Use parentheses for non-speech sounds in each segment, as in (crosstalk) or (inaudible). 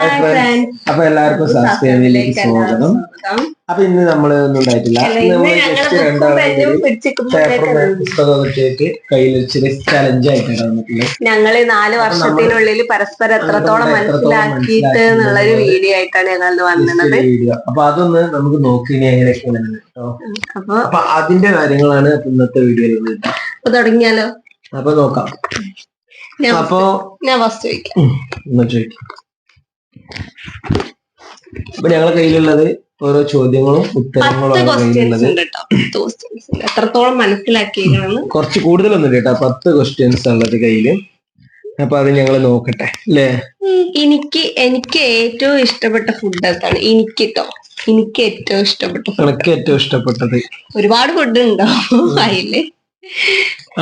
അപ്പൊ എല്ലാവർക്കും സബ്സ്ക്രൈബിലേക്ക് സ്വാഗതം. അപ്പൊ ഇന്ന് നമ്മൾ ഒന്നും ഉണ്ടായിട്ടില്ല. പുസ്തകമൊക്കെ ഇട്ടിട്ട് കയ്യിൽ വെച്ചൊരു ചലഞ്ച് ആയിട്ടാണ് വന്നിട്ടുള്ളത്. ഞങ്ങൾ നാല് വർഷത്തിനുള്ളിൽ പരസ്പരം എത്രത്തോളം മനസ്സിലാക്കിയിട്ട് എന്നുള്ളൊരു വീഡിയോ ആയിട്ടാണ് ഞങ്ങൾ വന്നത് വീഡിയോ അപ്പൊ അതൊന്ന് നമുക്ക് നോക്കി ഇനി എങ്ങനെയൊക്കെയാണ് കേട്ടോ അപ്പൊ അതിന്റെ കാര്യങ്ങളാണ് ഇന്നത്തെ വീഡിയോയിൽ അപ്പൊ തുടങ്ങിയാലോ? അപ്പൊ നോക്കാം. അപ്പോ ഞാൻ ഫസ്റ്റ് ചോദിക്കാം. ചോദിക്കാം. അപ്പൊ ഞങ്ങളെ കയ്യിലുള്ളത് ഓരോ ചോദ്യങ്ങളും ഉത്തരങ്ങളും എത്രത്തോളം മനസ്സിലാക്കി കുറച്ച് കൂടുതലൊന്നും കേട്ടോ പത്ത് ക്വസ്റ്റ്യൻസ് ഉള്ളത് കയ്യിൽ. അപ്പൊ അത് ഞങ്ങൾ നോക്കട്ടെ അല്ലേ? എനിക്ക് എനിക്ക് ഏറ്റവും ഇഷ്ടപ്പെട്ട ഫുഡ് എന്താണ് എനിക്ക് കേട്ടോ എനിക്ക് ഏറ്റവും ഇഷ്ടപ്പെട്ട എനിക്ക് ഏറ്റവും ഇഷ്ടപ്പെട്ടത്. ഒരുപാട് ഫുഡ് ഉണ്ടോ അതിൽ?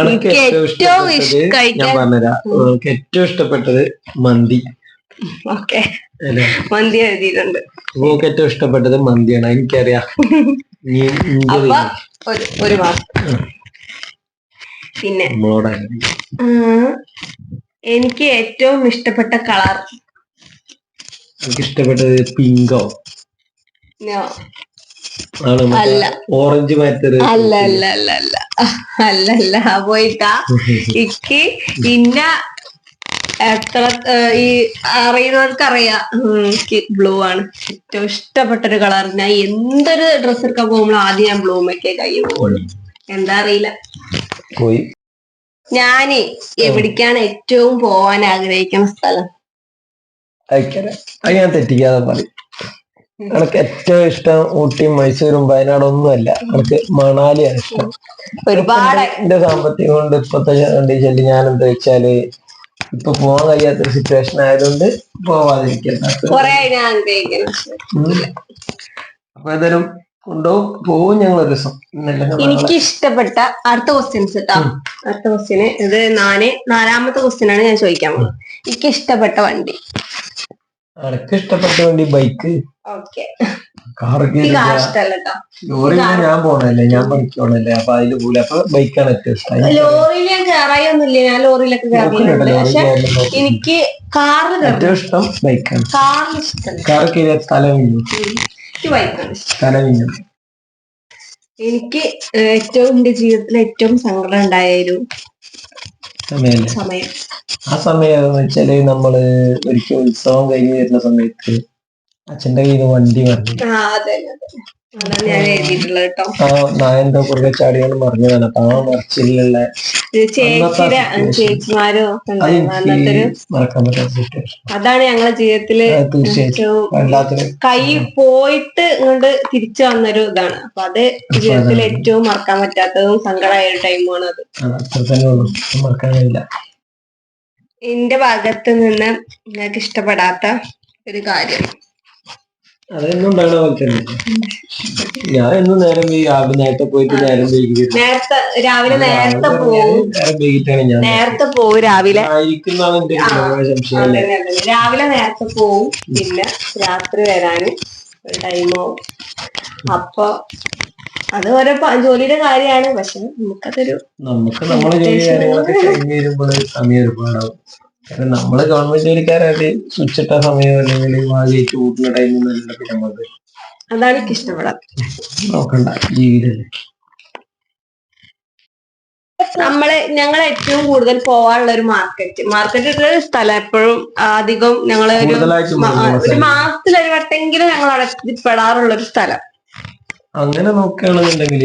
എനിക്ക് ഏറ്റവും ഇഷ്ടം ഇഷ്ടപ്പെട്ടത് ഞാൻ പറഞ്ഞുതരാം. എനിക്ക് ഏറ്റവും ഇഷ്ടപ്പെട്ടത് മന്തി. ഓക്കെ. മന്തി എഴുതിയിട്ടുണ്ട്. നിങ്ങൾക്ക് ഏറ്റവും ഇഷ്ടപ്പെട്ടത് മന്തിയാണ്. എനിക്കറിയാം. ഒരു മാസം പിന്നെ എനിക്ക് ഏറ്റവും ഇഷ്ടപ്പെട്ട കളർ. എനിക്ക് ഇഷ്ടപ്പെട്ടത് പിങ്കോ. ഓറഞ്ച് മറ്റൊരു അല്ല അല്ല അല്ല അല്ല. അല്ല അല്ല. പോയിട്ടാ. (laughs) ഇക്ക് ഇന്ന എത്ര ഈ അറിയുന്നവർക്ക് അറിയാം എനിക്ക് ബ്ലൂ ആണ്. ഏറ്റവും ഇഷ്ടപ്പെട്ട ഒരു കളർ. ഞാൻ എന്തൊരു ഡ്രസ്സ് എടുക്കാൻ പോകുമ്പോൾ ആദ്യം ഞാൻ ബ്ലൂ മേക്കേ കൈ പോകുള്ളൂ എന്താ അറിയില്ല. പോയി. ഞാൻ എവിടേക്കാണ് ഏറ്റവും പോവാൻ ആഗ്രഹിക്കുന്ന സ്ഥലം? അത് ഞാൻ തെറ്റിക്കാതെ പറയും. എനിക്ക് ഏറ്റവും ഇഷ്ടം ഊട്ടിയും മൈസൂരും വയനാടും ഒന്നുമല്ല എനിക്ക് മണാലിയാണ് ഇഷ്ടം. ഒരുപാട്. എന്റെ സാമ്പത്തികം കൊണ്ട് ഇപ്പത്തെ കണ്ടീഷനിൽ ഞാൻ എന്താ വെച്ചാൽ ഇപ്പൊ പോവാൻ കഴിയാത്ത സിറ്റുവേഷൻ ആയതുകൊണ്ട് ആഗ്രഹിക്കുന്നു. അപ്പൊ ഏതായാലും കൊണ്ടുപോകും പോവും ഞങ്ങൾ ഒരു ദിവസം. എനിക്ക് ഇഷ്ടപ്പെട്ട അടുത്ത ക്വസ്റ്റ്യൻസ് കേട്ടോ അടുത്ത ക്വസ്റ്റ്യന് ഇത് നാല് നാലാമത്തെ ക്വസ്റ്റ്യൻ ആണ് ഞാൻ ചോദിക്കാൻ പോകുന്നത്. എനിക്ക് ഇഷ്ടപ്പെട്ട വണ്ടി. എനിക്ക് ഇഷ്ടപ്പെട്ട വേണ്ടി ബൈക്ക് ഓക്കെ കാർ ഇഷ്ടമല്ല കേട്ടോ ലോറിയിൽ ഞാൻ പോണല്ലേ ഞാൻ പഠിക്കണല്ലേ അപ്പൊ അതിൽ പോലെ അപ്പൊ ബൈക്കാണ് ഏറ്റവും ഇഷ്ടം. ലോറിയിൽ ഞാൻ കയറായൊന്നുമില്ല ഞാൻ ലോറിയിലൊക്കെ കയറിയിട്ടുണ്ട് പക്ഷെ എനിക്ക് കാറിൽ ഏറ്റവും ഇഷ്ടം ബൈക്കാണ് കാറിൽ ഇഷ്ടം. കാർ കയറിയ തല വീഞ്ഞു എനിക്ക് ഏറ്റവും എന്റെ ജീവിതത്തിൽ ഏറ്റവും സങ്കടം ഉണ്ടായ ഒരു സമയല്ലേ സമയം. ആ സമയം വെച്ചാൽ നമ്മൾ ഒരിക്കൽ ഉത്സവം കഴിഞ്ഞ് വരുന്ന സമയത്ത് അച്ഛന്റെ കയ്യിൽ വണ്ടി പറഞ്ഞു നായന്റെ കുറുകെ ചാടിയാണ് മറിഞ്ഞതാണ് അപ്പൊ ആ മറിച്ചിലുള്ള മറക്കാൻ പറ്റാത്ത അതാണ് ഞങ്ങളെ ജീവിതത്തിൽ തീർച്ചയായിട്ടും. കൈ പോയിട്ട് ഇങ്ങോട്ട് തിരിച്ചു വന്നൊരു ഇതാണ്. അപ്പൊ അത് ജീവിതത്തിൽ ഏറ്റവും മറക്കാൻ പറ്റാത്തതും സങ്കടമായ ഒരു ടൈമാണ് അത്. അത്ര തന്നെ ഉള്ളൂ. മറക്കാൻ കഴിയില്ല എന്റെ ഭാഗത്ത് നിന്ന് നിങ്ങൾക്ക് ഇഷ്ടപ്പെടാത്ത ഒരു കാര്യം. അതെന്നും ഉണ്ടാകണ പോലെ തന്നെ. ഞാൻ എന്നും നേരം വൈകി രാവിലെ നേരത്തെ പോയിട്ട് നേരം വൈകി. നേരത്തെ രാവിലെ നേരത്തെ നേരം വൈകിട്ടാണ് ഞാൻ നേരത്തെ പോവും രാവിലെ. ആയിരിക്കുന്നതാണ് എന്റെ സംശയം. രാവിലെ നേരത്തെ പോവും. പിന്നെ രാത്രി വരാന് ടൈമാവും അപ്പൊ അത് ഓരോ ജോലിയുടെ കാര്യമാണ്. പക്ഷെ നമുക്കതൊരു നമുക്ക് നമ്മളെ ജോലി കാര്യങ്ങളൊക്കെ കഴിഞ്ഞ് വരുമ്പോൾ സമയം ഒരുപാടാവും. കാരണം നമ്മൾ ഗവൺമെന്റ് ജോലിക്കാരായിട്ട് സ്വിച്ച് ഇട്ട സമയം അല്ലെങ്കിൽ കൂട്ടുന്ന ടൈമിൽ നല്ല പിന്നെ അതാണ് എനിക്ക് ഇഷ്ടപ്പെടാം. നോക്കണ്ട ജീവിതല്ലേ നമ്മൾ ഞങ്ങൾ ഏറ്റവും കൂടുതൽ പോവാനുള്ള ഒരു മാർക്കറ്റ് മാർക്കറ്റ് സ്ഥലം എപ്പോഴും അധികം ഞങ്ങൾ ഒരു മാസത്തിൽ ഒരു വട്ടെങ്കിലും ഞങ്ങൾ അവിടെ എത്തിപ്പെടാറുള്ള ഒരു സ്ഥലം. അങ്ങനെ നോക്കുകയാണെന്നുണ്ടെങ്കിൽ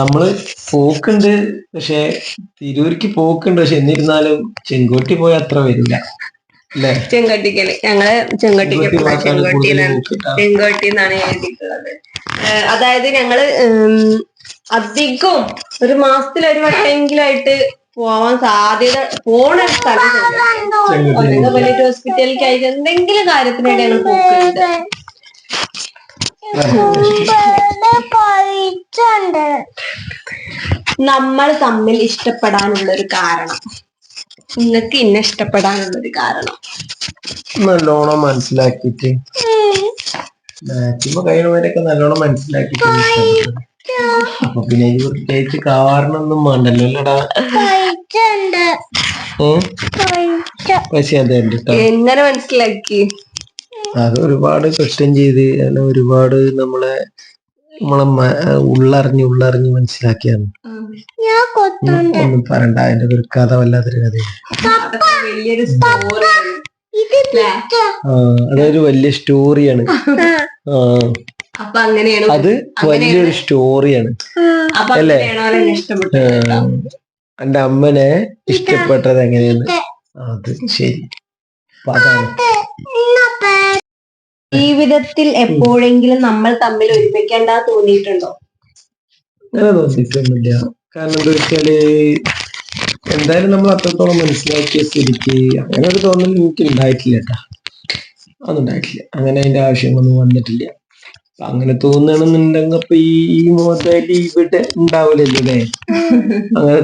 നമ്മൾ പോക്കുണ്ട് പക്ഷെ തിരൂർക്ക് പോക്കുണ്ട് പക്ഷെ എന്നിരുന്നാലും ചെങ്കോട്ടി പോയ അത്ര വരില്ല. അല്ലേ? ചെങ്കട്ടിക്കൽ. ഞങ്ങൾ ചെങ്കോട്ടിന്നാണ് ചെങ്കോട്ടി പോകാം. കൂടുതൽ ചെങ്കോട്ടിയിലാണ്. പോക്കിട്ടാ. ചെങ്കോട്ടി എന്നാണ് എഴുതിയിട്ടുള്ളത് അതായത് ഞങ്ങൾ അധികവും അധികം ഒരു മാസത്തിൽ ഒരു വട്ടമെങ്കിലായിട്ട് ആയിട്ട് പോവാൻ സാധ്യത പോണ സ്ഥലം വലിയ ഹോസ്പിറ്റലിലേക്ക് ആയിട്ട് എന്തെങ്കിലും കാര്യത്തിനായിട്ട് ഞങ്ങൾ പോക്കുന്നുണ്ട് നമ്മൾ തമ്മിൽ ഇഷ്ടപ്പെടാനുള്ള ഒരു കാരണം. നിങ്ങൾക്ക് ഇന്നെ ഇഷ്ടപ്പെടാനുള്ള ഒരു കാരണം. നല്ലോണം മനസ്സിലാക്കിട്ട് മാക്സിമം കഴിയുന്നവരൊക്കെ നല്ലോണം മനസ്സിലാക്കി. അപ്പൊ പിന്നെ ഇത് പ്രത്യേകിച്ച് കാരണമൊന്നും വേണ്ടല്ലോ അല്ലടാ? പക്ഷെ അതെ എങ്ങനെ മനസ്സിലാക്കി? അത് ഒരുപാട് കഷ്ടം ചെയ്ത് അല്ല ഒരുപാട് നമ്മളെ നമ്മളെ ഉള്ളറിഞ്ഞ് ഉള്ളറിഞ്ഞ് മനസ്സിലാക്കിയാണ്. ഞാൻ ഒന്നും പറയണ്ട. അതിന്റെ ഒരു കഥ വല്ലാത്തൊരു കഥയാണ്. അതൊരു വലിയ സ്റ്റോറിയാണ് ആ. അപ്പൊ അങ്ങനെയാണ്. അത് വലിയൊരു സ്റ്റോറിയാണ് അല്ലേ. എന്റെ അമ്മനെ ഇഷ്ടപ്പെട്ടത് എങ്ങനെയാണ് അത് ശരി. അപ്പൊ അതാണ്. ജീവിതത്തിൽ എപ്പോഴെങ്കിലും നമ്മൾ തമ്മിൽ ഒരുമിക്കേണ്ട തോന്നിയിട്ടുണ്ടോ? തോന്നിയിട്ടൊന്നുമില്ല. കാരണം എന്താ വെച്ചാൽ എന്തായാലും നമ്മൾ അത്രത്തോളം മനസ്സിലാക്കിയ സ്ഥിതിക്ക് അങ്ങനെ ഒരു തോന്നൽ എനിക്ക് ഉണ്ടായിട്ടില്ല കേട്ടാ. അതുണ്ടായിട്ടില്ല അങ്ങനെ അതിന്റെ ആവശ്യമൊന്നും വന്നിട്ടില്ല. അപ്പൊ അങ്ങനെ തോന്നണമെന്നുണ്ടെങ്കിൽ അപ്പൊ ഈ ഈ മുഖത്തായിട്ട് ഇവിടെ ഉണ്ടാവില്ലല്ലോ അല്ലേ? അങ്ങനെ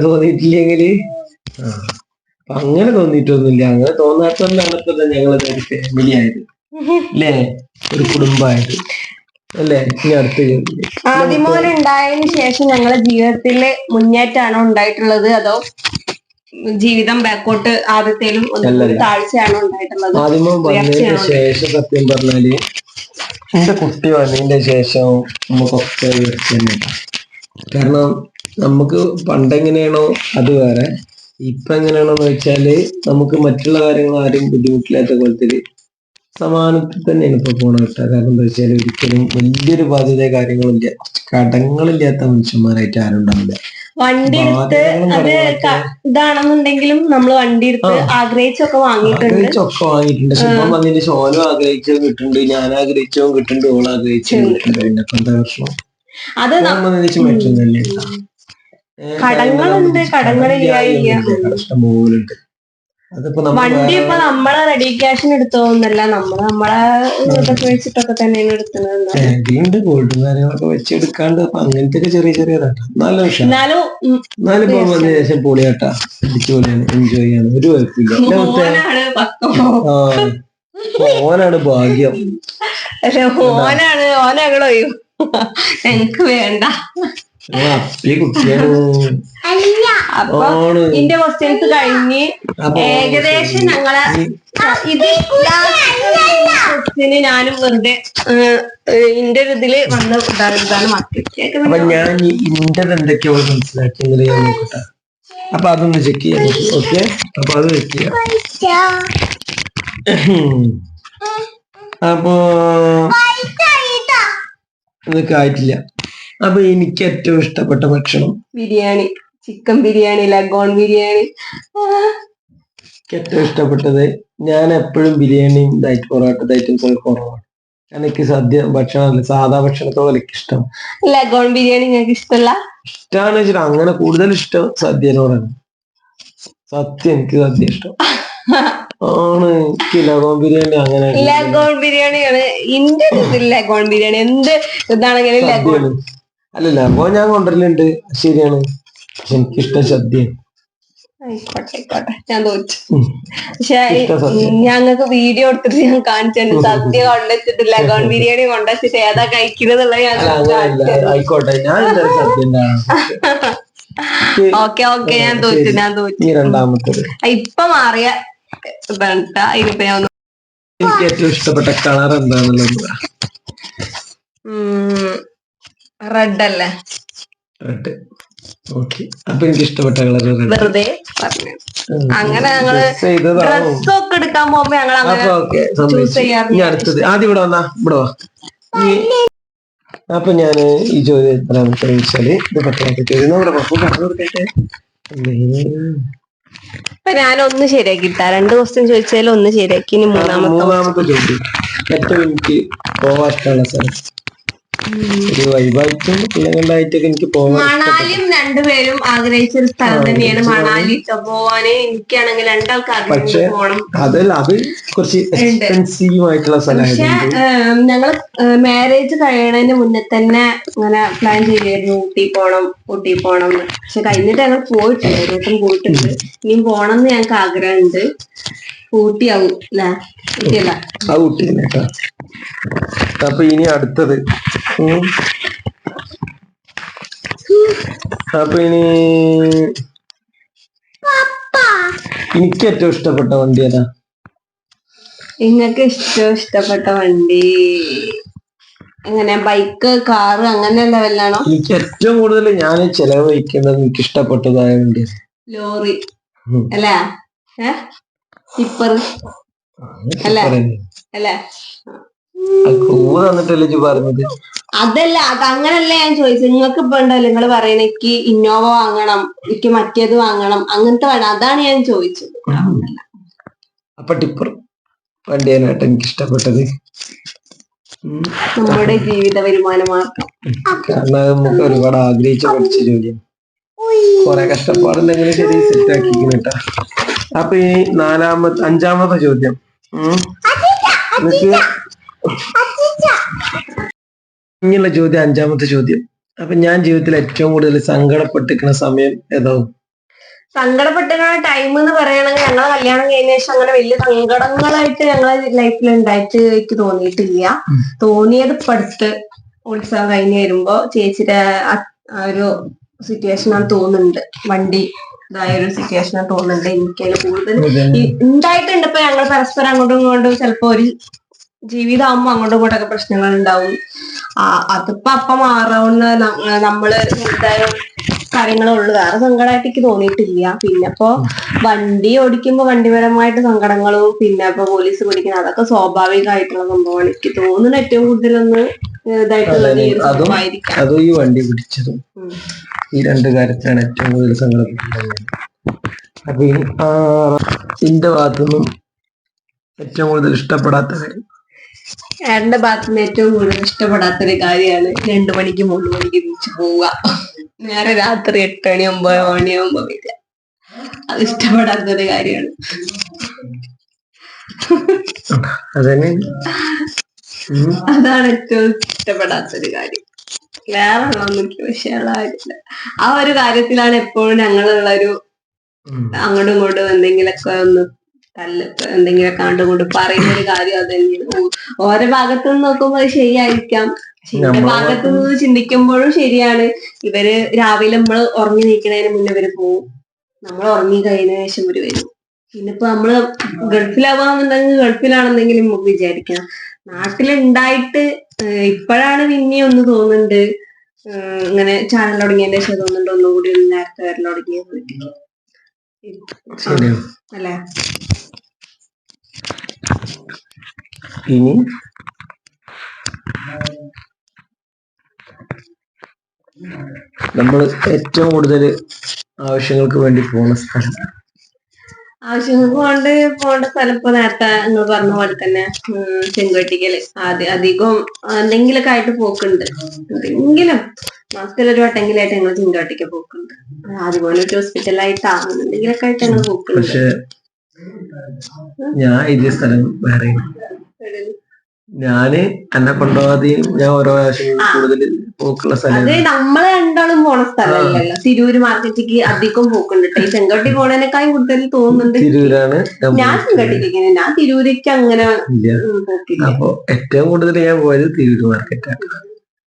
അപ്പൊ അങ്ങനെ തോന്നിയിട്ടൊന്നുമില്ല. അങ്ങനെ തോന്നാത്തതുകൊണ്ടാണ് ഞങ്ങളത് ഒരു ഫാമിലി ആയത്. അല്ലേ ഒരു കുടുംബമായിട്ട്. അല്ലേ? ഇനി അടുത്ത ആദിമോൻ ഉണ്ടായതിനു ശേഷം ഞങ്ങളെ ജീവിതത്തിൽ മുന്നേറ്റാണോ ഉണ്ടായിട്ടുള്ളത്? അതോ ജീവിതം ബാക്കോട്ട് ആദ്യത്തേലും ഒന്നും താഴ്ചയാണോ ഉണ്ടായിട്ടുള്ളത്? ആദിമോൻ വന്നതിന് ശേഷം സത്യം പറഞ്ഞാൽ എന്റെ കുട്ടി വന്നതിന്റെ ശേഷം നമുക്കൊക്കെ കാരണം നമുക്ക് പണ്ടെങ്ങനെയാണോ അത് വേറെ. ഇപ്പൊ എങ്ങനെയാണോന്ന് വെച്ചാൽ നമുക്ക് മറ്റുള്ള കാര്യങ്ങൾ ആരും ബുദ്ധിമുട്ടില്ലാത്ത കോലത്തിൽ സമാനത്തിൽ തന്നെയാണ് ഇപ്പൊ പോണ കിട്ടുക കാരണം എന്താ വെച്ചാൽ ഒരിക്കലും വലിയൊരു ബാധ്യത കാര്യങ്ങളില്ല. കടങ്ങളില്ലാത്ത മനുഷ്യന്മാരായിട്ട് ആരും ഉണ്ടാവില്ല. വണ്ടി എടുത്ത് അത് ഇതാണെന്നുണ്ടെങ്കിലും നമ്മൾ വണ്ടി എടുത്ത് ആഗ്രഹിച്ചൊക്കെ വാങ്ങിയിട്ടുണ്ട്. ആഗ്രഹിച്ചൊക്കെ വാങ്ങിയിട്ടുണ്ട്. ശുഭം വന്നിട്ട് ഓനും ആഗ്രഹിച്ചതും കിട്ടുന്നുണ്ട്. ഞാൻ ആഗ്രഹിച്ചോ കിട്ടുന്നുണ്ട്. ഓൾ ആഗ്രഹിച്ചോ കിട്ടുന്നുണ്ട്. പിന്നെ എന്താ പ്രശ്നം? അത് ശേഷം മെച്ചം കടങ്ങളുണ്ട്, കടങ്ങളില്ല ഇഷ്ടം പോലെ ഉണ്ട്. അതിപ്പോ നമ്മൾ വണ്ടി ഇപ്പൊ നമ്മളെ റെഡി ക്യാഷിന് എടുത്തോന്നല്ല നമ്മൾ നമ്മളെ ഇതൊക്കെ വെച്ചിട്ടൊക്കെ തന്നെയാണ് എടുക്കുന്നത് ഗോൾഡും കാര്യങ്ങളൊക്കെ വെച്ചെടുക്കാണ്ട് അപ്പൊ അങ്ങനത്തെ ചെറിയ ചെറിയ നല്ല എന്നാലും എന്നാലും ഇപ്പൊ വന്നതിന് ശേഷം പൊളിയാട്ടാ. അടിച്ചുപൊളിയാണ് എൻജോയ് ചെയ്യാണ്. ഒരു കുഴപ്പമില്ല. ഓനാണ് ഭാഗ്യം. ഓനാണ് ഓനകളോ ഞങ്ങക്ക് വേണ്ട. അപ്പി ഇന്റെ ക്വസ്റ്റ്യൻസ് കഴിഞ്ഞ് ഏകദേശം ഞങ്ങളെ ഇത് ക്വസ്റ്റ്യന് ഞാനും വെറുതെ ഇന്റെ ഒരു ഇതിൽ വന്ന ഇതാണ് ഇതാണ് മക്കൾക്ക് അപ്പൊ ഞാൻ ഇന്റത് എന്തൊക്കെയോ മനസ്സിലാക്കിയെങ്കിൽ ഞാൻ നോക്കട്ടെ അപ്പൊ അതൊന്ന് ചെക്ക് ചെയ്യാം. ഓക്കെ? അപ്പൊ അത് ചെക്ക് ചെയ്യാം. അപ്പോ ഇതൊക്കെ ആയിട്ടില്ല. അപ്പൊ എനിക്ക് ഏറ്റവും ഇഷ്ടപ്പെട്ട ഭക്ഷണം biryani. Chicken biryani leghorn biryani. എനിക്ക് ഏറ്റവും ഇഷ്ടപ്പെട്ടത് ഞാൻ എപ്പോഴും ബിരിയാണിയും ഇതായിട്ട് പൊറോട്ട ഐറ്റംസ് ഒക്കെ കുറവാണ്. എനിക്ക് സദ്യ ഭക്ഷണം സാധാ ഭക്ഷണത്തോളം എനിക്ക് ഇഷ്ടം. ലഗോൺ ബിരിയാണി ഞങ്ങൾക്ക് ഇഷ്ടമല്ല ഇഷ്ടമാണ് വെച്ചിട്ട് അങ്ങനെ കൂടുതൽ ഇഷ്ടം സദ്യനോടാണ്. സത്യം എനിക്ക് സദ്യ ഇഷ്ടം. ആണ് എനിക്ക് ലഗോൺ ബിരിയാണി അങ്ങനെ ലഗോൺ ബിരിയാണിയാണ്. ഇന്റെ ലഗോൺ ബിരിയാണി. എന്ത് ഇതാണെങ്കിലും ലഗോൺ അല്ല ലഗോൺ ഞാൻ കൊണ്ടുവരലുണ്ട്. ശരിയാണ്. പക്ഷെ എനിക്കിഷ്ടം സദ്യയാണ് ആയിക്കോട്ടെ ആയിക്കോട്ടെ. ഞാൻ തോറ്റു. ഉം. പക്ഷെ സദ്യ. ഞങ്ങൾക്ക് വീഡിയോ എടുത്തിട്ട് ഞാൻ കാണിച്ചു സദ്യ കൊണ്ടുവച്ചിട്ട് ലഗോൺ ബിരിയാണി കൊണ്ടുവച്ചിട്ട് ഏതാ കഴിക്കുന്നത് ഞാൻ ആയിക്കോട്ടെ. ഞാൻ ഓക്കെ (laughs) ഓക്കെ. ഞാൻ തോറ്റു ഞാൻ തോറ്റു. രണ്ടാമത്തത്. ഇപ്പൊ മാറിയ ഇതാണ്. ഞാൻ എനിക്ക് ഏറ്റവും ഇഷ്ടപ്പെട്ട കളർ എന്താണെന്നുള്ളത് റെഡ് അല്ലേ? റെഡ് ഓക്കെ അപ്പൊ എനിക്ക് ഇഷ്ടപ്പെട്ട കളർ വെറുതെ പറഞ്ഞു. അങ്ങനെ ഞങ്ങൾ ഡ്രസ് ഒക്കെ എടുക്കാൻ പോകുമ്പോ ഞങ്ങൾ അങ്ങനെ ചൂസ് ചെയ്യാറുണ്ട് അടുത്തത്. ആദ്യം ഇവിടെ വന്നാ ഇവിടെ വാ. അപ്പൊ ഞാൻ ഈ ചോദ്യം എത്രാമത്തെ ചോദിച്ചാൽ ഇത് പത്താമത്തെ ചോദ്യം നമ്മുടെ പപ്പു പറഞ്ഞു കൊടുക്കട്ടെ. ഞാൻ ഒന്ന് ശരിയാക്കി ഇട്ടാ. രണ്ട് ക്വസ്റ്റ്യൻ ചോദിച്ചാലും ഒന്ന് ശരിയാക്കി. ഇനി മൂന്നാമത്തെ മൂന്നാമത്തെ ചോദ്യം. ഏറ്റവും എനിക്ക് ഇഷ്ടമുള്ള സ്ഥലം. ഒരു വൈബായിട്ടും പിള്ളേരുണ്ടായിട്ടൊക്കെ എനിക്ക് പോവാൻ മണാലിയും രണ്ടുപേരും ആഗ്രഹിച്ച ഒരു സ്ഥലം തന്നെയാണ് മണാലി. പോവാന് എനിക്കാണെങ്കിൽ രണ്ടാൾക്ക് പക്ഷേ ആഗ്രഹിച്ച് പോണം. അതല്ല അത് കുറച്ച് എക്സ്പെൻസീവ് ആയിട്ടുള്ള പക്ഷെ ഞങ്ങൾ മാരേജ് കഴിയണതിന് മുന്നേ തന്നെ ഇങ്ങനെ പ്ലാൻ ചെയ്യായിരുന്നു ഊട്ടി പോണം ഊട്ടി പോണം എന്ന്. പക്ഷെ കഴിഞ്ഞിട്ട് ഞങ്ങൾ പോയിട്ടില്ല. ഒരു വട്ടം പോയിട്ടുണ്ട്. ഇനി പോണം എന്ന് ഞങ്ങൾക്ക് ആഗ്രഹമുണ്ട്. ഊട്ടിയാവും അല്ലേ ഊട്ടിയല്ല. ആ കേട്ടോ. അപ്പൊ ഇനി അടുത്തത്. അപ്പൊ ഇനി എനിക്ക് ഏറ്റവും ഇഷ്ടപ്പെട്ട വണ്ടി ഏതാ? നിങ്ങൾക്ക് ഏറ്റവും ഇഷ്ടപ്പെട്ട വണ്ടി എങ്ങനെ ബൈക്ക് കാറ് അങ്ങനെ ലെവലാണോ എനിക്ക് ഏറ്റവും കൂടുതൽ ഞാൻ ചെലവഴിക്കുന്നത് എനിക്ക് ഇഷ്ടപ്പെട്ടതായ വണ്ടി ലോറി. അല്ലേ? ഏ? ടിപ്പർ. അല്ലേ? അല്ലേ? അതല്ല അത് അങ്ങനല്ല ഞാൻ ചോദിച്ചത്. നിങ്ങൾക്ക് ഇപ്പൊ ഉണ്ടല്ലോ നിങ്ങൾ പറയണ എനിക്ക് ഇന്നോവ വാങ്ങണം എനിക്ക് മറ്റേത് വാങ്ങണം അങ്ങനത്തെ വേണം. അതാണ് ഞാൻ ചോദിച്ചത്. അപ്പൊ ടിപ്പർ വണ്ടിയാണ് കേട്ടോ എനിക്ക് ഇഷ്ടപ്പെട്ടത്. നമ്മുടെ ജീവിത വരുമാനമാർഗം കാരണം നമുക്ക് ഒരുപാട് ആഗ്രഹിച്ച പഠിച്ച ജോലിയാണ് കൊറേ കഷ്ടപ്പാടുണ്ടെങ്കിലും ശരി സെറ്റ് ആക്കിക്കുന്നു അപ്പൊ ഈ നാലാമത്തെ അഞ്ചാമത്തെ ചോദ്യം. ഉം. ഇനിയുള്ള ചോദ്യം അഞ്ചാമത്തെ ചോദ്യം. അപ്പൊ ഞാൻ ജീവിതത്തിൽ ഏറ്റവും കൂടുതൽ സങ്കടപ്പെട്ടിരിക്കുന്ന സമയം ഏതാവും സങ്കടപ്പെട്ടുന്ന ടൈം എന്ന് പറയണെങ്കിൽ ഞങ്ങളെ കല്യാണം കഴിഞ്ഞ ശേഷം അങ്ങനെ വലിയ സങ്കടങ്ങളായിട്ട് ഞങ്ങളെ ലൈഫിൽ ഉണ്ടായിട്ട് എനിക്ക് തോന്നിയിട്ടില്ല. തോന്നിയത് പഠിച്ച് ഉത്സവം കഴിഞ്ഞ് വരുമ്പോ ചേച്ചിയുടെ ഒരു സിറ്റുവേഷൻ ആണ് തോന്നുന്നുണ്ട്. വണ്ടി ഇതായ ഒരു സിറ്റുവേഷൻ ആണ് തോന്നുന്നുണ്ട്. എനിക്കതിൽ കൂടുതൽ ഉണ്ടായിട്ടുണ്ട്. ഇപ്പൊ ഞങ്ങൾ പരസ്പരം അങ്ങോട്ടും ഇങ്ങോട്ടും ചിലപ്പോ ഒരു ജീവിതമാകുമ്പോ അങ്ങോട്ടും ഇങ്ങോട്ടൊക്കെ പ്രശ്നങ്ങൾ ഉണ്ടാവും ആ അതിപ്പോ അപ്പൊ മാറാവുന്ന നമ്മൾ നമ്മൾ ഇതായ കാര്യങ്ങളുള്ളൂ. വേറെ സങ്കടമായിട്ട് എനിക്ക് തോന്നിയിട്ടില്ല. പിന്നെ ഇപ്പോ വണ്ടി ഓടിക്കുമ്പോ വണ്ടിപരമായിട്ട് സങ്കടങ്ങളും പിന്നെ ഇപ്പൊ പോലീസ് പിടിക്കുന്ന അതൊക്കെ സ്വാഭാവികമായിട്ടുള്ള സംഭവമാണ്. എനിക്ക് തോന്നുന്നത് ഏറ്റവും കൂടുതലൊന്ന് ഇതായിട്ടുള്ളത് അതും- ഈ വണ്ടി പിടിച്ചതും. ഈ രണ്ട് കാര്യത്തിലാണ് ഏറ്റവും കൂടുതൽ സങ്കടപ്പെട്ടിട്ടുള്ളത്. അപ്പൊ എന്റെ ഭാഗത്തുനിന്നും ഏറ്റവും കൂടുതൽ ഇഷ്ടപ്പെടാത്ത കാര്യം ഏട്ടന്റെ ഭാഗത്ത് നിന്ന് ഏറ്റവും കൂടുതൽ ഇഷ്ടപ്പെടാത്ത ഒരു കാര്യമാണ് രണ്ടു മണിക്ക് മൂന്ന് മണിക്ക് തിരിച്ചു പോവുക. നേരെ രാത്രി എട്ട് മണി ഒമ്പത് മണിയാകുമ്പോ വരിക. അത് ഇഷ്ടപ്പെടാത്തൊരു കാര്യമാണ്. അതന്നെ. ഉം. അതാണ് ഏറ്റവും ഇഷ്ടപ്പെടാത്തൊരു കാര്യം. വേറെ ഉള്ളതൊന്നും എനിക്ക് വിഷയമുള്ള കാര്യമില്ല ആ ഒരു കാര്യത്തിലാണ് എപ്പോഴും ഞങ്ങളുള്ള ഒരു ഉം. അങ്ങോട്ടും ഇങ്ങോട്ടും എന്തെങ്കിലുമൊക്കെ ഒന്ന് തല്ല് എന്തെങ്കിലുമൊക്കെ ഇങ്ങോട്ടും പറയുന്ന ഒരു കാര്യം അത് തന്നെയാണ്. ഓരോ ഭാഗത്തു നിന്ന് നോക്കുമ്പോൾ അത് ശരിയായിരിക്കാം എന്റെ ഭാഗത്തു നിന്ന് ചിന്തിക്കുമ്പോഴും ശരിയാണ്. ഇവർ രാവിലെ നമ്മൾ ഉറങ്ങി നീക്കണതിന് മുന്നേ ഇവർ പോവും. നമ്മൾ ഉറങ്ങി കഴിഞ്ഞ ശേഷം ഇവർ വരും. പിന്നെ ഇപ്പൊ നമ്മൾ ഗൾഫിലാവാന്നുണ്ടെങ്കിൽ ഗൾഫിലാണെന്നെങ്കിലും നമുക്ക് വിചാരിക്കാം. നാട്ടിലുണ്ടായിട്ട് ഇപ്പോഴാണ് പിന്നെ ഒന്ന് തോന്നുന്നുണ്ട്. ഇങ്ങനെ ചാനൽ തുടങ്ങിയതിന്റെ ശേഷം തോന്നുന്നുണ്ട് ഒന്നുകൂടി ഒന്ന് നേരത്തെ വരൽ തുടങ്ങിയത്. അല്ലേ? ഇനി നമ്മൾ ഏറ്റവും കൂടുതൽ ആവശ്യങ്ങൾക്ക് വേണ്ടി പോകുന്ന സ്ഥലം. ആവശ്യങ്ങൾക്ക് കൊണ്ട് പോകേണ്ട സ്ഥലം ഇപ്പൊ നേരത്തെ നിങ്ങൾ പറഞ്ഞ പോലെ തന്നെ ചെങ്കോട്ടിക്കൽ. ആദ്യ അധികം എന്തെങ്കിലുമൊക്കെ ആയിട്ട് പോക്കുണ്ട്. എന്തെങ്കിലും മാസത്തിൽ ഒരു വട്ടെങ്കിലായിട്ട് ഞങ്ങൾ ചെങ്കോട്ടിക്ക് പോക്കുണ്ട്. അതുപോലെ ഒരു ഹോസ്പിറ്റലായിട്ടാണ് എന്തെങ്കിലുമൊക്കെ ആയിട്ട് ഞങ്ങൾ പോക്കുണ്ട് പക്ഷെ ഞാൻ ഇതേ സ്ഥലം വേറെ ഞാൻ എന്നെ കൊണ്ടുപോകാതെയും ഞാൻ ഓരോ ആവശ്യങ്ങൾ കൂടുതൽ പോക്കുള്ള അത് സ്ഥലം നമ്മൾ രണ്ടാളും പോണ സ്ഥലമല്ലല്ലോ തിരൂര് മാർക്കറ്റിക്ക് അധികം പോക്കുണ്ട് ട്ടോ. ഈ ചെങ്കട്ടി പോണേനേക്കാളും കൂടുതൽ തോന്നുന്നുണ്ട്. തിരൂരാണ് ഞാൻ ചെങ്കട്ടിക്കിങ്ങനെ ചെങ്കോട്ടിക്ക് ഞാൻ തിരൂരേക്ക് അങ്ങനെ ഉം, അപ്പൊ ഏറ്റവും കൂടുതൽ ഞാൻ പോയത് തിരൂര് മാർക്കറ്റാണ്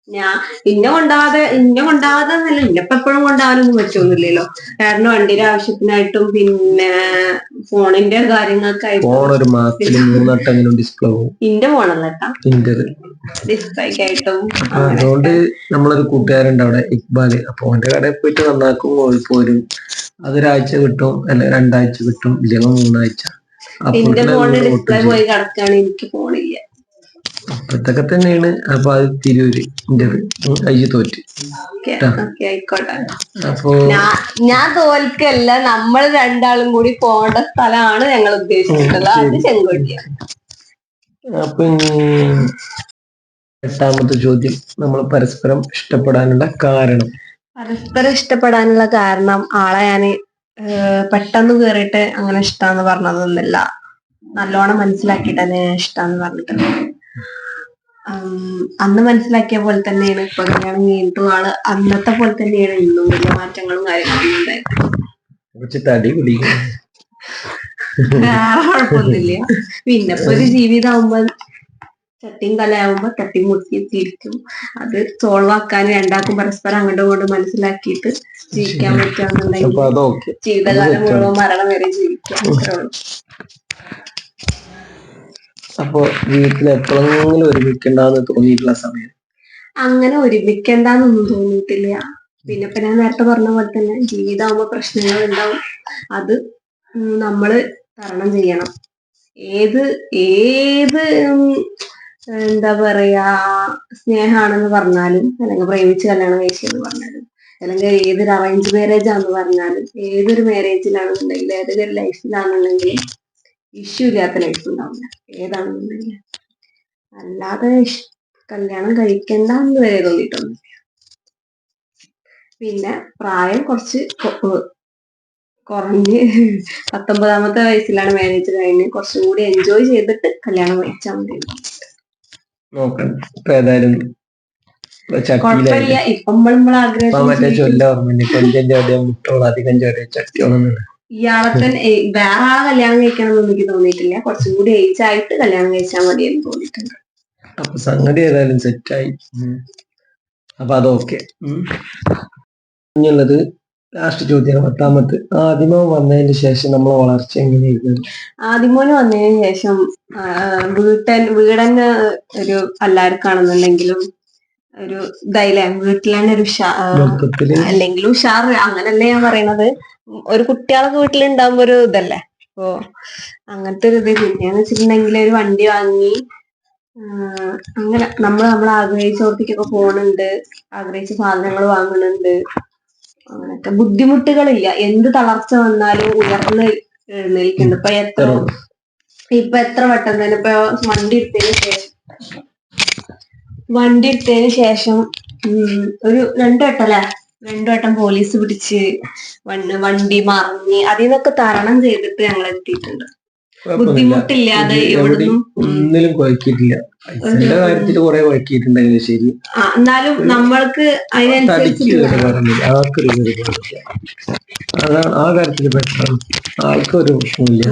ഞാൻ ഇന്നെ കൊണ്ടാവാതെ ഇന്നെ കൊണ്ടാവാതെ എന്നല്ല ഇന്നിപ്പോ എപ്പോഴും കൊണ്ടാവാനൊന്നും പറ്റൊന്നുമില്ലല്ലോ. കാരണം വണ്ടിയുടെ ആവശ്യത്തിനായിട്ടും പിന്നെ ഫോണിന്റെ കാര്യങ്ങൾക്കായിട്ടും ഡിസ്പ്ലേ ഇന്റെ ഫോണല്ലോ ഡിസ്പ്ലേക്കായിട്ടും അപ്പൊ അതുകൊണ്ട് നമ്മളൊരു കൂട്ടുകാരുണ്ട് അവിടെ ഇക്ബാൽ. അപ്പൊ അവന്റെ കടയിൽ പോയിട്ട് നന്നാക്കും പോരും. അതൊരാഴ്ച കിട്ടും അല്ലെ രണ്ടാഴ്ച കിട്ടും ഇല്ലെങ്കിൽ മൂന്നാഴ്ച. എന്റെ അപ്പോൾ ഡിസ്പ്ലേ പോയി കിടക്കാണ് എനിക്ക് ഫോണില്ല. അപ്പത്തൊക്കെ തന്നെയാണ്. അപ്പൊ അത് തിരൂര് ഇന്റത്. അയ്യ തോറ്റ്. അപ്പോ ഞാൻ തോൽക്കല്ല. നമ്മൾ രണ്ടാളും കൂടി പോണ്ട സ്ഥലമാണ് ഞങ്ങൾ ഉദ്ദേശിച്ചിട്ടുള്ളത്. അത് ചെങ്കോട്ടിയാണ് അപ്പൊ എട്ടാമത്തെ ചോദ്യം. നമ്മൾ പരസ്പരം ഇഷ്ടപ്പെടാനുള്ള കാരണം. പരസ്പരം ഇഷ്ടപ്പെടാനുള്ള കാരണം ആളെ ഞാൻ പെട്ടെന്ന് കേറിയിട്ട് അങ്ങനെ ഇഷ്ടാന്ന് പറഞ്ഞതൊന്നുമില്ല. നല്ലോണം മനസ്സിലാക്കിയിട്ട് തന്നെ ഇഷ്ടാന്ന് പറഞ്ഞിട്ടുണ്ട് അന്ന് മനസ്സിലാക്കിയ പോലെ തന്നെയാണ്. ഇപ്പൊ കല്യാണം കഴിഞ്ഞിട്ടും ആൾ അന്നത്തെ പോലെ തന്നെയാണ് ഇന്നും വലിയ മാറ്റങ്ങളും കാര്യങ്ങളും ഉണ്ടായത്. വേറെ കുഴപ്പമൊന്നുമില്ല. പിന്നെ ഇപ്പൊ ഒരു ജീവിതമാകുമ്പോ ചട്ടിയും കലയാവുമ്പോ തട്ടി മുട്ടി തിരിക്കും. അത് സോൾവ് ആക്കാൻ രണ്ടാക്കും പരസ്പരം അങ്ങോട്ടും ഇങ്ങോട്ടും മനസ്സിലാക്കിയിട്ട് ജീവിക്കാൻ പറ്റുകയാണെന്നുണ്ടെങ്കിൽ ജീവിതകാലം മുഴുവൻ മരണം വരെ ജീവിക്കാം. അത്രേ ഉള്ളൂ. അപ്പൊ ജീവിതത്തിൽ എപ്പോഴെങ്കിലും ഒരുമിക്കണ്ടെന്ന് തോന്നിയിട്ടുള്ള സമയം? അങ്ങനെ ഒരുമിക്കണ്ടെന്നൊന്നും തോന്നിയിട്ടില്ല. പിന്നെ ഇപ്പൊ ഞാൻ നേരത്തെ പറഞ്ഞ പോലെ തന്നെ ജീവിതമാകുമ്പോ പ്രശ്നങ്ങൾ ഉണ്ടാവും അത് നമ്മൾ തരണം ചെയ്യണം. ഏത് ഏത് എന്താ പറയാ സ്നേഹമാണെന്ന് പറഞ്ഞാലും അല്ലെങ്കിൽ പ്രേമിച്ച് കല്യാണം കഴിച്ചെന്ന് പറഞ്ഞാലും അല്ലെങ്കിൽ ഏതൊരു അറേഞ്ച് മാരേജ് ആണെന്ന് പറഞ്ഞാലും ഏതൊരു മാരേജിലാണെന്നുണ്ടെങ്കിലും ഏതൊരു ലൈഫിലാണെന്നുണ്ടെങ്കിൽ ഇഷ്യൂ ഇല്ലാത്ത ലൈഫ് ഉണ്ടാവില്ല. ഏതാണെന്നുണ്ടെങ്കിൽ അല്ലാതെ കല്യാണം കഴിക്കണ്ട എന്ന് വരെ തോന്നിയിട്ടൊന്നുമില്ല പിന്നെ പ്രായം കുറച്ച് കുറഞ്ഞ് പത്തൊമ്പതാമത്തെ വയസ്സിലാണ് മാരേജ് കഴിഞ്ഞ് കുറച്ചും കൂടി എൻജോയ് ചെയ്തിട്ട് കല്യാണം കഴിച്ചാൽ മതി. ഏതായാലും കുഴപ്പമില്ല. ഇപ്പം നമ്മൾ നമ്മളെ ഇപ്പൊ മറ്റേ ആഗ്രഹം ചൊല്ല ഓർമ്മയില്ല കൊഞ്ചം ചാടിയ മുട്ടോളം അധികം ചാടിയ ചട്ടിയോളം ഇയാളെ തന്നെ ഏ, വേറെ ആളെ കല്യാണം കഴിക്കണം എന്ന് എനിക്ക് തോന്നിയിട്ടില്ല. കുറച്ചും കൂടി ഏജ് ആയിട്ട് കല്യാണം കഴിച്ചാൽ മതി എന്ന് തോന്നിയിട്ടുണ്ട്. അപ്പൊ സംഗതി ഏതായാലും സെറ്റായി അപ്പൊ അതൊക്കെ ഇനിയുള്ളത് ലാസ്റ്റ് ചോദ്യം പത്താമത്തെ. ആദിമോ വന്നതിന് ശേഷം നമ്മളെ വളർച്ച എങ്ങനെയായിരുന്നു? ആദിമോന് വന്നതിന് ശേഷം വീട്ടൻ വീടന്നെ ഒരു എല്ലാവർക്കാണെന്നുണ്ടെങ്കിലും ഒരു ഇതായില്ലേ? വീട്ടിൽ ഒരു അല്ലെങ്കിൽ ഉഷാർ അങ്ങനല്ലേ ഞാൻ പറയണത്. ഒരു കുട്ടികളൊക്കെ വീട്ടിലുണ്ടാകുമ്പോ ഒരു ഇതല്ലേ? അപ്പോ അങ്ങനത്തെ ഒരു ഇത്. പിന്നെയെന്ന് വെച്ചിട്ടുണ്ടെങ്കിൽ ഒരു വണ്ടി വാങ്ങി അങ്ങനെ നമ്മൾ നമ്മൾ ആഗ്രഹിച്ച ആഗ്രഹിച്ചോടത്തേക്കൊക്കെ പോണുണ്ട്. ആഗ്രഹിച്ച സാധനങ്ങൾ വാങ്ങുന്നുണ്ട് അങ്ങനത്തെ ബുദ്ധിമുട്ടുകളില്ല. എന്ത് തളർച്ച വന്നാലും ഉയർന്ന് എഴുന്നേൽക്കുന്നുണ്ട്. ഇപ്പൊ എത്ര ഇപ്പൊ എത്ര വട്ടം തന്നെ ഇപ്പൊ വണ്ടി എടുത്തതിന് ശേഷം വണ്ടി എടുത്തതിന് ശേഷം ഒരു രണ്ടു വട്ടം അല്ലെ? രണ്ടു വട്ടം പോലീസ് പിടിച്ച് വണ് വണ്ടി മറിഞ്ഞ് അതിൽ നിന്നൊക്കെ തരണം ചെയ്തിട്ട് ഞങ്ങൾ എത്തിയിട്ടുണ്ട്. ബുദ്ധിമുട്ടില്ലാതെ ഒന്നിലും കുഴക്കിയിട്ടില്ല പൈസന്റെ കാര്യത്തിൽ കുറെ കുഴക്കിയിട്ടുണ്ടെങ്കിലും ശരി. എന്നാലും നമ്മൾക്ക് അതിനനുസരിച്ച് ആ കാര്യത്തിൽ പെട്ടെന്ന് ആൾക്കൊരു പ്രശ്നമില്ല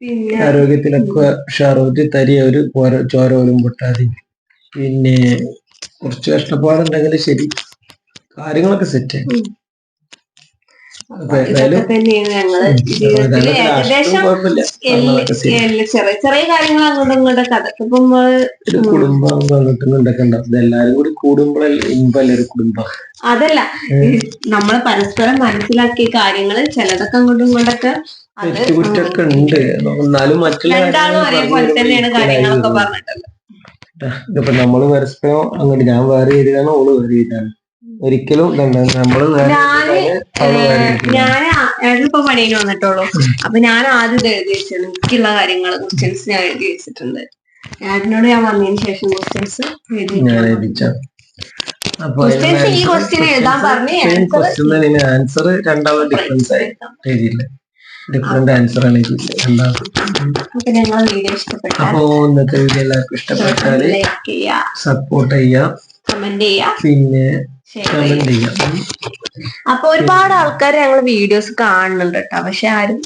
പിന്നെ ആരോഗ്യത്തിലൊക്കെ ഉഷാറൂറ്റി തരിയ ഒരു ചോര പോലും പൊട്ടാതെ പിന്നെ കുറച്ച് കഷ്ടപ്പാടുണ്ടെങ്കിൽ ശരി. കാര്യങ്ങളൊക്കെ സെറ്റ് ചെറിയ കാര്യങ്ങൾ അങ്ങോട്ടും ഇങ്ങോട്ടും കുടുംബം അങ്ങോട്ടും ഇങ്ങോട്ടൊക്കെ ഉണ്ടാവും ഇതെല്ലാരും കൂടി കൂടുമ്പോഴല്ലേ ഇമ്പല്ലേ ഒരു കുടുംബം. അതല്ല. നമ്മൾ പരസ്പരം മനസ്സിലാക്കിയ കാര്യങ്ങൾ ചിലതൊക്കെ അങ്ങോട്ടും ഇങ്ങോട്ടൊക്കെ തെറ്റുകുറ്റൊക്കെ ഉണ്ട്. എന്നാലും മറ്റുള്ള കാര്യങ്ങൾ പറഞ്ഞിട്ടുള്ളത്. ഇതിപ്പോ നമ്മൾ പരസ്പരം അങ്ങോട്ട് ഞാൻ വേറെ ചെയ്താണ് ഓൾ വേറെ ചെയ്താണ് ഒരിക്കലും. നമ്മൾ. ഞാൻ ഏട്ടനിപ്പോ പണിയിൽ വന്നിട്ടുള്ളൂ. അപ്പൊ ഞാൻ ആദ്യം ഇത് എഴുതി വെച്ചത് എനിക്കുള്ള കാര്യങ്ങൾ ക്വസ്റ്റ്യൻസ് ഞാൻ എഴുതി വെച്ചിട്ടുണ്ട്. ഏട്ടനോട് ഞാൻ വന്നതിന് ശേഷം ക്വസ്റ്റ്യൻസ് Questions ഈ ക്വസ്റ്റ്യൻ എഴുതാൻ പറഞ്ഞു ആൻസർ രണ്ടാമത് ഡിഫറൻസ് ആയി. എഴുതിയില്ല. ഡിഫറെന്റ് ആൻസർ ആണ് അപ്പൊ ഇന്നത്തെ വീഡിയോ എല്ലാവർക്കും ഇഷ്ടപ്പെട്ടാൽ സപ്പോർട്ട് ചെയ്യാം. കമന്റ് പിന്നെ കമന്റ് ചെയ്യാം. അപ്പൊ ഒരുപാട് ആൾക്കാർ ഞങ്ങൾ വീഡിയോസ് കാണുന്നുണ്ട് കേട്ടോ പക്ഷെ ആരും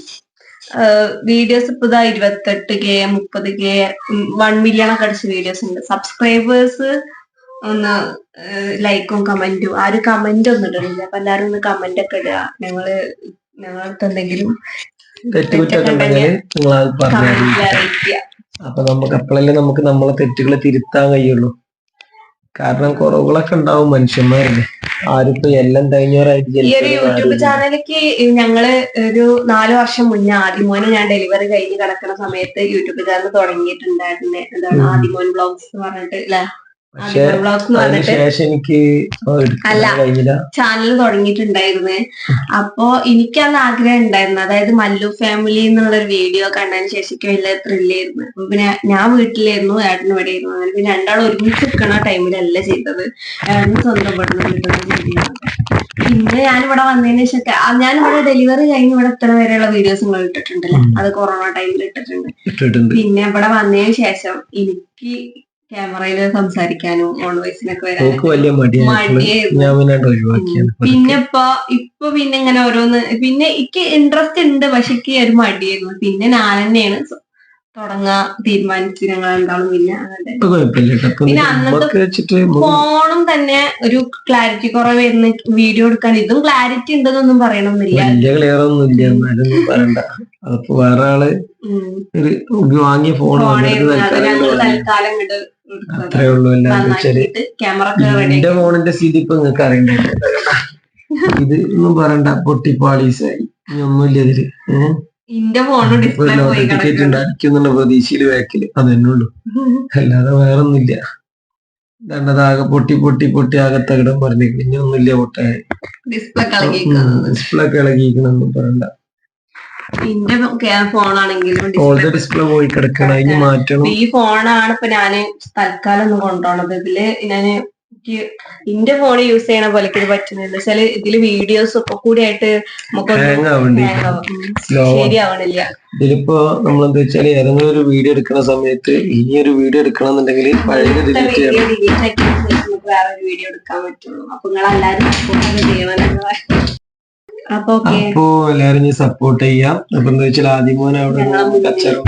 വീഡിയോസ് ഇപ്പൊ ഇതാ ഇരുപത്തെട്ട് കെ മുപ്പത് കെ വൺ മില്യൺ ഒക്കെ അടിച്ച വീഡിയോസ് ഉണ്ട്. സബ്സ്ക്രൈബേഴ്സ് ഒന്ന് ലൈക്കും കമന്റും ആരും കമന്റ് ഒന്നും ഇടുന്നില്ല. അപ്പൊ എല്ലാരും ഒന്ന് കമന്റ് ഒക്കെ ഇടുക. ഞങ്ങൾ ഞങ്ങൾക്ക് എന്തെങ്കിലും തെറ്റുകുറ്റൊക്കെ ഉണ്ടെങ്കിൽ നിങ്ങൾ അത് പറഞ്ഞു അപ്പൊ നമുക്ക് അപ്പോഴല്ലേ നമുക്ക് നമ്മളെ തെറ്റുകളെ തിരുത്താൻ കഴിയുള്ളൂ. കാരണം കുറവുകളൊക്കെ ഉണ്ടാവും മനുഷ്യന്മാരല്ലേ ആരിപ്പോ എല്ലാം കഴിഞ്ഞവരായിട്ട് ഈ ഒരു യൂട്യൂബ് ചാനലിലേക്ക് ഞങ്ങൾ ഒരു നാലു വർഷം മുന്നേ ആദിമോനെ ഞാൻ ഡെലിവറി കഴിഞ്ഞ് കിടക്കുന്ന സമയത്ത് യൂട്യൂബ് ചാനൽ തുടങ്ങിയിട്ടുണ്ടായിരുന്നു. എന്താണ്. ആദിമോൻ ബ്ലോഗ്സ് എന്ന് പറഞ്ഞിട്ട് അല്ലെ? പക്ഷെ അതിനുശേഷം എനിക്ക് അല്ല. ചാനൽ തുടങ്ങിയിട്ടുണ്ടായിരുന്നേ. (laughs) അപ്പോ എനിക്കന്ന് ആഗ്രഹം ഉണ്ടായിരുന്നു. അതായത് മല്ലു ഫാമിലി എന്നുള്ള ഒരു വീഡിയോ കണ്ടതിന് ശേഷം എനിക്ക് വലിയ ത്രില്ലായിരുന്നു അപ്പൊ പിന്നെ ഞാൻ വീട്ടിലായിരുന്നു ഏട്ടനും ഇവിടെ ആയിരുന്നു. അങ്ങനെ പിന്നെ രണ്ടാളും ഒരുമിച്ച് നിൽക്കണ ടൈമിലല്ല ചെയ്തത്. ഏട്ടന് സ്വന്തം പെടുന്ന കിട്ടുന്ന ചെയ്തിരുന്നത് പിന്നെ ഞാനിവിടെ വന്നതിന് ശേഷം ഞാൻ ഞാനിവിടെ ഡെലിവറി കഴിഞ്ഞ് ഇവിടെ ഇത്ര വരെയുള്ള വീഡിയോസ് നിങ്ങൾ ഇട്ടിട്ടുണ്ടല്ലോ? അത് കൊറോണ ടൈമിൽ ഇട്ടിട്ടുണ്ട്. പിന്നെ ഇവിടെ വന്നതിന് ശേഷം എനിക്ക് ക്യാമറയിൽ സംസാരിക്കാനും ഓൺ വോയിസിനൊക്കെ വരാനും പിന്നെ ഇപ്പൊ ഇപ്പൊ പിന്നെ ഇങ്ങനെ ഓരോന്ന് പിന്നെ എനിക്ക് ഇൻട്രസ്റ്റ് ഉണ്ട് പക്ഷെ എനിക്ക് ഒരു മടിയായിരുന്നു. പിന്നെ ഞാൻ തന്നെയാണ് തുടങ്ങാ തീരുമാനിച്ചു ഞങ്ങൾ രണ്ടാളും പിന്നെ ഫോണും തന്നെ ഒരു ക്ലാരിറ്റി കുറവ് വീഡിയോ എടുക്കാൻ ഇതും ക്ലാരിറ്റി ഉണ്ടെന്നൊന്നും പറയണമെന്നില്ല വലിയ ക്ലിയർ ഒന്നും ഇല്ല. എന്നാലും പറയണ്ട. അതിപ്പോ വേറെ ആൾ ഒരു വാങ്ങിയ ഫോൺ തൽക്കാലം. ഇങ്ങോട്ട് അത്രേ ഉള്ളൂ എല്ലാവരും വെച്ചാൽ എന്റെ ഫോണിന്റെ സ്ഥിതി ഇപ്പൊ നിങ്ങൾക്ക് അറിയണ്ട? ഇത് ഒന്നും പറയണ്ട പൊട്ടിപ്പാളീസായി. ഒന്നുമില്ല ഇതിൽ. ടിക്കറ്റ് ഉണ്ടായിരിക്കും എന്നുള്ള പ്രതീക്ഷയിൽ ബാക്കിൽ. അതന്നെ അല്ലാതെ വേറെ ഒന്നുമില്ല രണ്ടതാകെ പൊട്ടി പൊട്ടി പൊട്ടി ആകെ തകിടം പറഞ്ഞേക്കും ഇനി ഒന്നുമില്ല പൊട്ടായ ഡിസ്പ്ലേ ഇളകിക്കണമെന്നും പറയണ്ട. ഇന്റെ ഫോണാണെങ്കിലും ഡിസ്പ്ലേ പോയി കിടക്കണം അതിന് മാറ്റണം. ഈ ഫോണാണ് ഇപ്പൊ ഞാൻ തൽക്കാലം ഒന്ന് കൊണ്ടുപോണത് ഇതിൽ ഞാൻ എന്റെ ഫോൺ യൂസ് ചെയ്യണ പോലെ ഇത് പറ്റുന്നില്ല വെച്ചാൽ ഇതിൽ വീഡിയോസ് ഒക്കെ കൂടി ആയിട്ട് ശരിയാവണില്ല. ഇതിലിപ്പോ നമ്മളെന്താ വെച്ചാൽ ഏതെങ്കിലും ഒരു വീഡിയോ എടുക്കുന്ന സമയത്ത് ഇനി ഒരു വീഡിയോ എടുക്കണം എന്നുണ്ടെങ്കിൽ പഴയ ഡിലീറ്റ് ചെയ്യണം വീഡിയോ വേറെ എടുക്കാൻ പറ്റുള്ളൂ. അപ്പൊ നിങ്ങൾ എല്ലാരും സപ്പോർട്ട് ചെയ്യണം അപ്പൊ എല്ലാരും സപ്പോർട്ട് ചെയ്യാം. അപ്പൊ എന്താ വെച്ചാൽ ആദ്യമോൻ അവിടെ കച്ചറും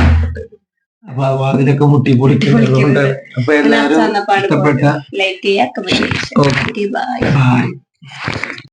അപ്പൊ ആ വാതിലൊക്കെ മുട്ടി പൊടിക്കുന്നുണ്ട് അപ്പൊ എല്ലാരും ഇഷ്ടപ്പെട്ട ഓക്കെ ബൈ